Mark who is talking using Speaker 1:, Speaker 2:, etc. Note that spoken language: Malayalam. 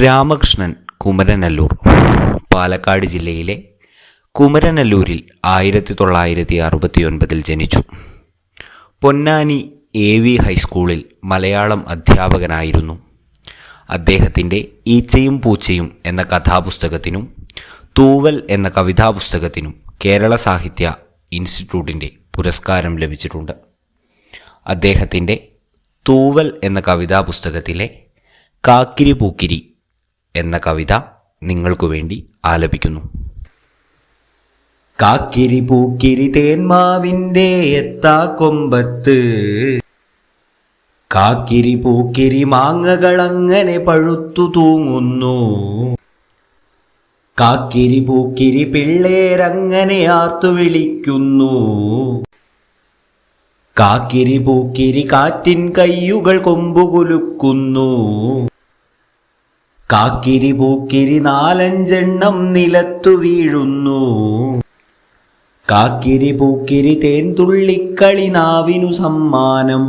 Speaker 1: രാമകൃഷ്ണൻ കുമരനല്ലൂർ പാലക്കാട് ജില്ലയിലെ കുമരനല്ലൂരിൽ ആയിരത്തി തൊള്ളായിരത്തി അറുപത്തിയൊൻപതിൽ ജനിച്ചു. പൊന്നാനി എ വി ഹൈസ്കൂളിൽ മലയാളം അധ്യാപകനായിരുന്നു. അദ്ദേഹത്തിന്റെ ഈച്ചയും പൂച്ചയും എന്ന കഥാപുസ്തകത്തിനും തൂവൽ എന്ന കവിതാപുസ്തകത്തിനും കേരള സാഹിത്യ ഇൻസ്റ്റിറ്റ്യൂട്ടിന്റെ പുരസ്കാരം ലഭിച്ചിട്ടുണ്ട്. അദ്ദേഹത്തിന്റെ തൂവൽ എന്ന കവിതാപുസ്തകത്തിലെ കാക്കിരി പൂക്കിരി എന്ന കവിത നിങ്ങൾക്കു വേണ്ടി ആലപിക്കുന്നു. കാക്കിരി പൂക്കിരി തേന്മാവിന്റെ എത്താ കൊമ്പത്ത്. കാക്കിരി പൂക്കിരി മാങ്ങകൾ അങ്ങനെ പഴുത്തു തൂങ്ങുന്നു. കാക്കിരി പൂക്കിരി പിള്ളേരങ്ങനെ ആർത്തു വിളിക്കുന്നു. കാക്കിരി പൂക്കിരി കാറ്റിൻ കയ്യുകൾ കൊമ്പുകുലുക്കുന്നു. കാക്കിരി പൂക്കിരി നാലഞ്ചെണ്ണം നിലത്തു വീഴുന്നു. കാക്കിരി പൂക്കിരി തേൻതുള്ളിക്കളി നാവിനു സമ്മാനം.